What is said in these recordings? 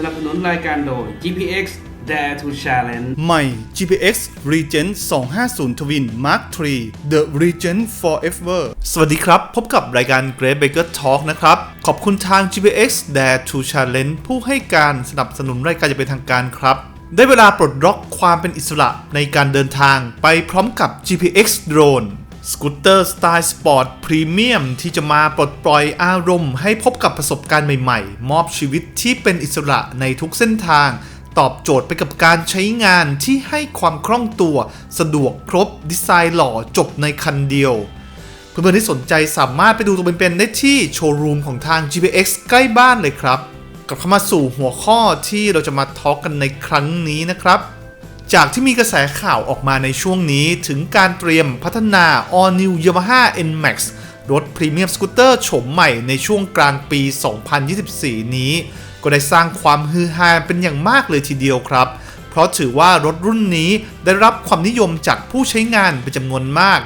สนับสนุนรายการโดย GPX Dare to Challenge ใหม่ GPX Regent 250 Twin Mark III The Regent Forever สวัสดีครับ พบกับรายการ Great Baker Talk นะครับ ขอบคุณทาง GPX Dare to Challenge ผู้ให้การสนับสนุนรายการอย่างเป็นทางการครับ ได้เวลาปลดล็อกความเป็นอิสระในการเดินทางไปพร้อมกับ GPX Drone สกูตเตอร์สไตล์สปอร์ตพรีเมียมที่จะมาปลดปล่อยอารมณ์ ให้พบกับประสบการณ์ใหม่ๆ มอบชีวิตที่เป็นอิสระในทุกเส้นทาง ตอบโจทย์ไปกับการใช้งานที่ให้ความคล่องตัว สะดวกครบดีไซน์หล่อจบในคันเดียว เพื่อนๆที่สนใจสามารถไปดูตัวเป็นๆได้ที่โชว์รูมของทาง GPX ใกล้บ้านเลยครับ กลับเข้ามาสู่หัวข้อที่เราจะมาทอล์กกันในครั้งนี้นะครับ จากที่มีกระแสข่าวออกมาในช่วงนี้ถึงการเตรียมพัฒนา All New Yamaha NMAX รถพรีเมียมสกูตเตอร์โฉมใหม่ในช่วงกลางปี 2024 นี้ ก็ได้สร้างความฮือฮาเป็นอย่างมากเลยทีเดียวครับ เพราะถือว่ารถรุ่นนี้ได้รับความนิยมจากผู้ใช้งานเป็นจำนวนมาก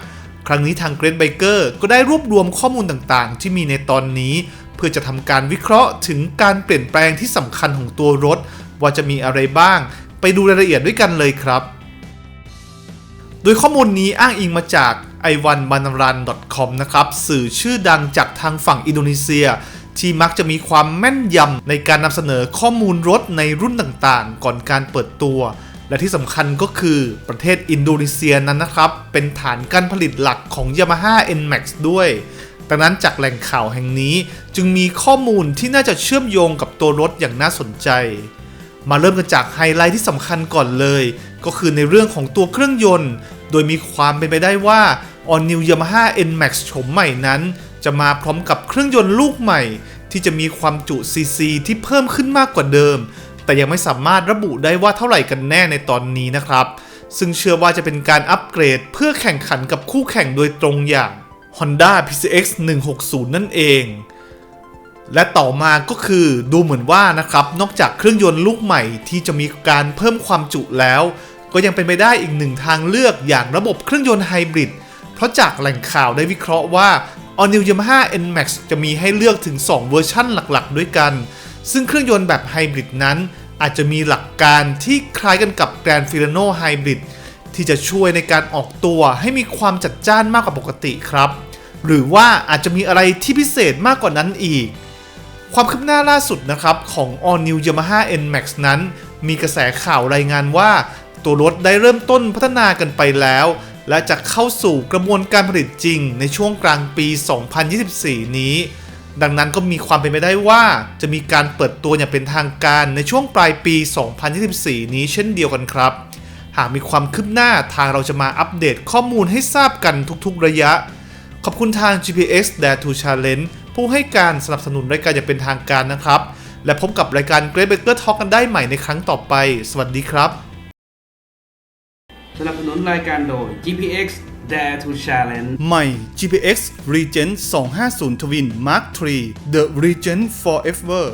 ครั้งนี้ทาง Great Biker ก็ได้รวบรวมข้อมูลต่างๆ ที่มีในตอนนี้ เพื่อจะทำการวิเคราะห์ถึงการเปลี่ยนแปลงที่สำคัญของตัวรถ ว่าจะมีอะไรบ้าง ไปดูรายละเอียดด้วยกันเลยครับ โดยข้อมูลนี้อ้างอิงมาจาก i w a n b a n a r a n c o m นะครับ สื่อชื่อดังจากทางฝั่งอินโดนีเซีย ที่มักจะมีความแม่นยำในการนำเสนอข้อมูลรถในรุ่นต่างๆ ก่อนการเปิดตัว และที่สำคัญก็คือประเทศอินโดนีเซียนั้นนะครับ เป็นฐานการผลิตหลักของ Yamaha NMAX ด้วยดังนั้นจากแหล่งข่าวแห่งนี้จึงมีข้อมูลที่น่าจะเชื่อมโยงกับตัวรถอย่างน่าสนใจ มาเริ่มกันจากไฮไลท์ที่สำคัญก่อนเลย ก็คือในเรื่องของตัวเครื่องยนต์ โดยมีความเป็นไปได้ว่า All New Yamaha NMAX โฉมใหม่นั้น จะมาพร้อมกับเครื่องยนต์ลูกใหม่ ที่จะมีความจุ CC ที่เพิ่มขึ้นมากกว่าเดิม แต่ยังไม่สามารถระบุได้ว่าเท่าไหร่กันแน่ในตอนนี้นะครับ ซึ่งเชื่อว่าจะเป็นการอัปเกรดเพื่อแข่งขันกับคู่แข่งโดยตรงอย่าง Honda PCX 160 นั่นเอง และต่อมาก็คือดูเหมือนว่านะครับ นอกจากเครื่องยนต์ลูกใหม่ที่จะมีการเพิ่มความจุแล้ว ก็ยังเป็นไปได้อีกหนึ่งทางเลือกอย่างระบบเครื่องยนต์ไฮบริดเพราะจากแหล่งข่าวได้วิเคราะห์ว่า All New Yamaha NMAX จะมีให้เลือกถึง 2 เวอร์ชั่นหลักๆ ด้วยกัน ซึ่งเครื่องยนต์แบบไฮบริดนั้น อาจจะมีหลักการที่คล้ายกันกับ Grand Filano Hybrid ที่จะช่วยในการออกตัวให้มีความจัดจ้านมากกว่าปกติครับ หรือว่าอาจจะมีอะไรที่พิเศษมากกว่านั้นอีก ความคืบหน้าล่าสุดนะครับของ All New Yamaha NMAX นั้น มีกระแสข่าวรายงานว่า ตัวรถได้เริ่มต้นพัฒนากันไปแล้ว และจะเข้าสู่กระบวนการผลิตจริงในช่วงกลางปี 2024 นี้ ดังนั้นก็มีความเป็นไปได้ว่า จะมีการเปิดตัวอย่างเป็นทางการในช่วงปลายปี 2024 นี้เช่นเดียวกันครับ หากมีความคืบหน้าทางเราจะมาอัปเดตข้อมูลให้ทราบกันทุกๆระยะ ขอบคุณทาง GPX Dare to Challenge ผู้ให้การสนับสนุนรายการอย่างเป็นทางการนะครับ และพบกับรายการ Great Baker Talk กันได้ใหม่ในครั้งต่อไป สวัสดีครับ สนับสนุนรายการโดย GPX Dare to Challenge ใหม่ GPX Regent 250 Twin Mark III The Regent Forever